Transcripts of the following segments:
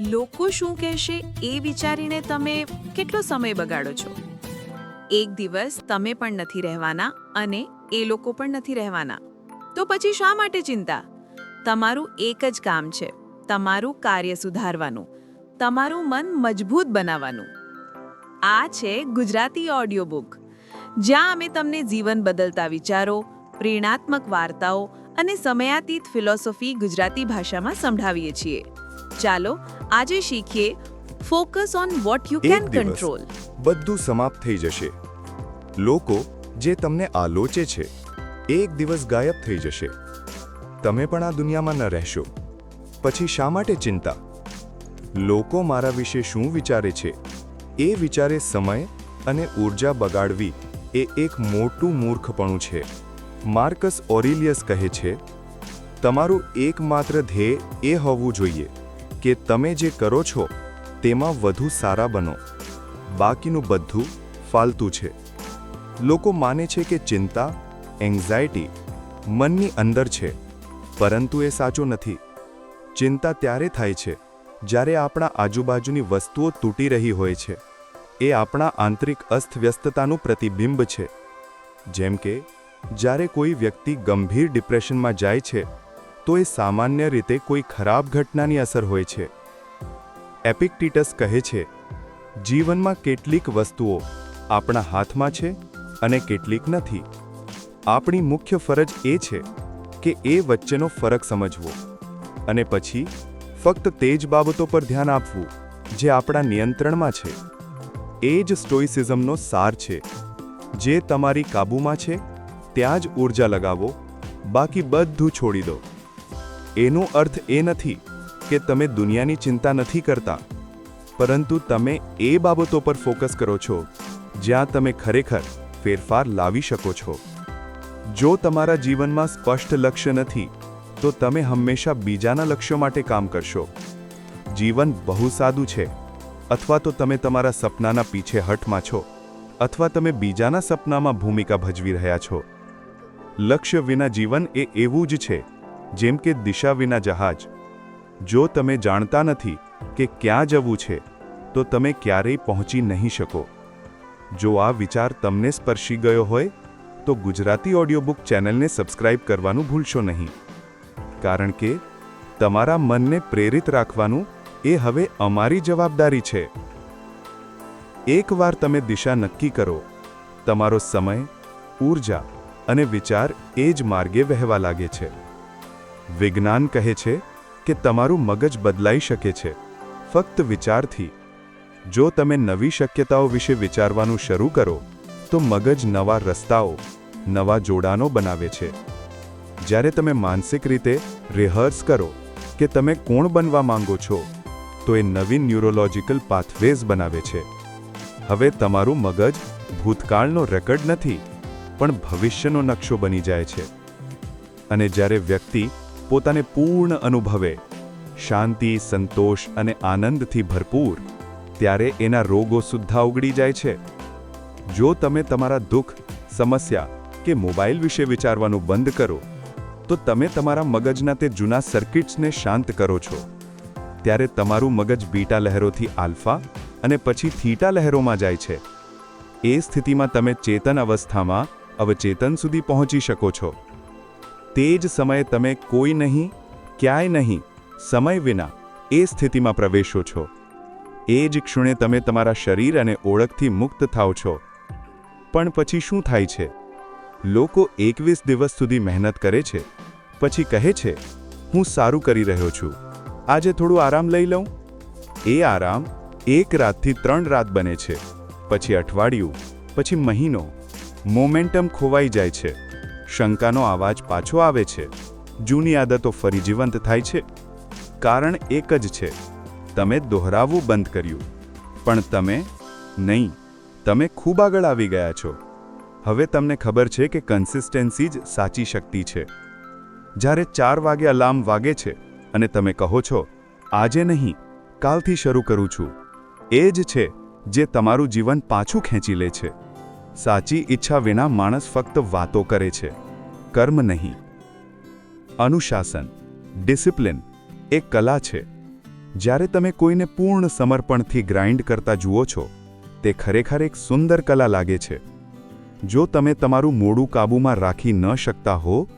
લોકો શું કહેશે એ વિચારીને તમે કેટલો સમય બગાડો છો? એક દિવસ તમે પણ નથી રહેવાના અને એ લોકો પણ નથી રહેવાના. તો પછી શા માટે ચિંતા? તમારું એક જ કામ છે, તમારું કાર્ય સુધારવાનું, તમારું મન મજબૂત બનાવવાનું. આ છે ગુજરાતી ઓડિયો બુક જ્યાં અમે તમને જીવન બદલતા વિચારો, પ્રેરણાત્મક વાર્તાઓ અને સમયાતીત ફિલોસોફી ગુજરાતી ભાષામાં સંભળાવીએ છીએ. ચાલો આજે શીખીએ focus on what you can control. બધું સમાપ્ત થઈ જશે. લોકો જે તમને આલોચે છે એક દિવસ ગાયબ થઈ જશે. તમે પણ આ દુનિયામાં ન રહેશો. પછી શા માટે ચિંતા? લોકો મારા વિશે શું વિચારે છે? એ વિચારે સમય અને ઊર્જા બગાડવી એ એક મોટું મૂર્ખપણું છે. માર્કસ ઓરિલિયસ કહે છે તમારું એકમાત્ર ધ્યેય એ હોવું જોઈએ. કે તમે જે કરો છો, તેમાં વધુ સારા બનો. બાકીનું બધું ફાલતુ છે. લોકો માને છે કે ચિંતા એન્ઝાયટી મનની અંદર છે, પરંતુ એ સાચું નથી. ચિંતા ત્યારે થાય છે, જ્યારે આપણા આજુબાજુની વસ્તુઓ તૂટી રહી હોય છે. એ આપણા આંતરિક અસ્તવ્યસ્તતાનું પ્રતિબિંબ છે. જેમ કે, જ્યારે કોઈ વ્યક્તિ ગંભીર ડિપ્રેશનમાં જાય છે તો એ સામાન્ય રીતે કોઈ ખરાબ ઘટનાની અસર હોય છે. એપિક્ટિટસ કહે છે, જીવનમાં કેટલીક વસ્તુઓ આપણા હાથમાં છે અને કેટલીક નથી. આપણી મુખ્ય ફરજ એ છે કે એ વચ્ચેનો ફરક સમજવો. અને પછી, ફક્ત તે જ બાબતો પર ધ્યાન આપવું, જે આપણા નિયંત્રણમાં છે. એ જ સ્ટોઇસિઝમનો સાર છે. જે તમારી કાબૂમાં છે, ત્યાં જ ઊર્જા લગાવો, બાકી બધું છોડી દો. એનો અર્થ એ નથી કે તમે દુનિયાની ચિંતા નથી કરતા, પરંતુ તમે એ બાબતો પર ફોકસ કરો છો, જ્યાં તમે ખરેખર ફેરફાર લાવી શકો છો. જો તમારા જીવનમાં સ્પષ્ટ લક્ષ્ય નથી, તો તમે હંમેશા બીજાના લક્ષ્યો માટે કામ કરશો. જીવન બહુ સાદું છે, અથવા તો તમે તમારા સપનાના પીછે હઠમાં છો, અથવા તમે બીજાના સપનામાં ભૂમિકા ભજવી રહ્યા છો. લક્ષ્ય વિના જીવન એ એવું જ છે જેમ કે દિશા વિના જહાજ. જો તમે જાણતા નથી કે ક્યાં જવું છે, તો તમે ક્યારેય પહોંચી નહીં શકો. જો આ વિચાર તમને સ્પર્શી ગયો હોય, તો ગુજરાતી ઓડિયો બુક ચેનલને સબસ્ક્રાઇબ કરવાનું ભૂલશો નહીં. કારણ કે, તમારા મનને પ્રેરિત રાખવાનું એ હવે અમારી જવાબદારી છે. એકવાર તમે દિશા નક્કી કરો, તમારો સમય ઊર્જા અને વિચાર એ જ માર્ગે વહેવા લાગે છે. વિજ્ઞાન કહે છે કે તમારું મગજ બદલાઈ શકે છે. ફક્ત વિચારથી. જો તમે નવી શક્યતાઓ વિશે વિચારવાનું શરૂ કરો, તો મગજ નવા રસ્તાઓ, નવા જોડાણો બનાવે છે. જ્યારે તમે માનસિક રીતે રિહર્સ કરો કે તમે કોણ બનવા માંગો છો, તો એ નવી ન્યુરોલોજિકલ પાથવેઝ બનાવે છે. હવે તમારું મગજ ભૂતકાળનો રેકર્ડ નથી, પણ ભવિષ્યનો નકશો બની જાય છે. અને જ્યારે વ્યક્તિ પોતાને પૂર્ણ અનુભવે, શાંતિ, સંતોષ અને આનંદથી ભરપૂર, ત્યારે એના રોગો સુદ્ધા ઉગડી જાય છે. જો તમે તમારા દુઃખ, સમસ્યા કે મોબાઈલ વિશે વિચારવાનું બંધ કરો, તો તમે તમારા મગજના તે જૂના સર્કિટ્સને શાંત કરો છો. ત્યારે તમારું મગજ બીટા લહેરોથી આલ્ફા અને પછી થીટા લહેરોમાં જાય છે. એ સ્થિતિમાં તમે ચેતન અવસ્થામાં અવચેતન સુધી પહોંચી શકો છો. તે જ સમયે તમે કોઈ નહીં, ક્યાંય નહીં, સમય વિના એ સ્થિતિમાં પ્રવેશો છો. એ જ ક્ષણે તમે તમારા શરીર અને ઓળખથી મુક્ત થાઓ છો. પણ પછી શું થાય છે? લોકો એકવીસ દિવસ સુધી મહેનત કરે છે. પછી કહે છે, હું સારું કરી રહ્યો છું. આજે થોડું આરામ લઈ લઉં. એ આરામ એક રાતથી ત્રણ રાત બને છે. પછી અઠવાડિયું, પછી મહિનો. મોમેન્ટમ ખોવાઈ જાય છે. શંકાનો અવાજ પાછો આવે છે. જૂની આદતો ફરી જીવંત થાય છે. કારણ એક જ છે. તમે દોહરાવવું બંધ કર્યું. પણ તમે નહીં. તમે ખૂબ આગળ આવી ગયા છો. હવે તમને ખબર છે કે કન્સિસ્ટન્સી જ સાચી શક્તિ છે. જ્યારે ચાર વાગે અલાર્મ વાગે છે અને તમે કહો છો, આજે નહીં, કાલથી શરૂ કરું છું. એ જ છે જે તમારું જીવન પાછું ખેંચી લે છે. સાચી ઈચ્છા વિના માણસ ફક્ત વાતો કરે છે. કર્મ નહીં. અનુશાસન, ડિસિપ્લિન, એ કલા છે. જ્યારે તમે કોઈને પૂર્ણ સમર્પણથી ગ્રાઇન્ડ કરતા જુઓ છો, તે ખરેખર એક સુંદર કલા લાગે છે. જો તમે તમારું મોડું કાબૂમાં રાખી ન શકતા હો,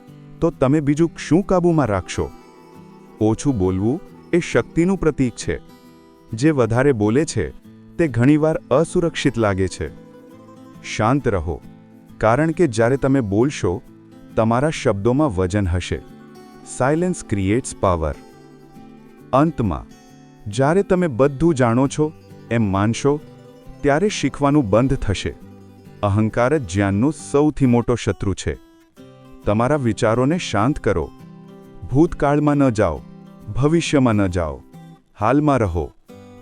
તો તમે બીજું શું કાબૂમાં રાખશો? ઓછું બોલવું એ શક્તિનું પ્રતીક છે. જે વધારે બોલે છે, તે ઘણીવાર અસુરક્ષિત લાગે છે. શાંત રહો. કારણ કે જ્યારે તમે બોલશો, તમારા શબ્દોમાં વજન હશે. સાયલેન્સ ક્રિએટ્સ પાવર અંતમાં, જ્યારે તમે બધું જાણો છો, એમ માનશો, ત્યારે શીખવાનું બંધ થશે. અહંકાર જ જ્ઞાનનો સૌથી મોટો શત્રુ છે. તમારા વિચારોને શાંત કરો. ભૂતકાળમાં ન જાઓ. ભવિષ્યમાં ન જાઓ. હાલમાં રહો.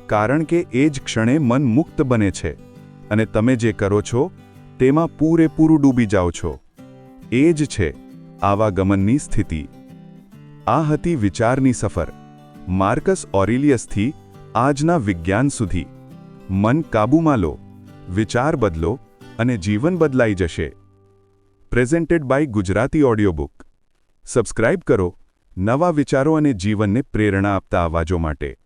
કારણ કે એ જ ક્ષણે મન મુક્ત બને છે. અને તમે જે કરો છો, તેમાં પૂરેપૂરું ડૂબી જાઓ છો. એ જ છે આવાગમનની સ્થિતિ. આ હતી વિચારની સફર. માર્કસ ઓરિલિયસથી આજના વિજ્ઞાન સુધી. મન કાબૂમાં લો, વિચાર બદલો અને જીવન બદલાઈ જશે. Presented by Gujarati audio book subscribe કરો, નવા વિચારો અને જીવનને પ્રેરણા આપતા અવાજો માટે.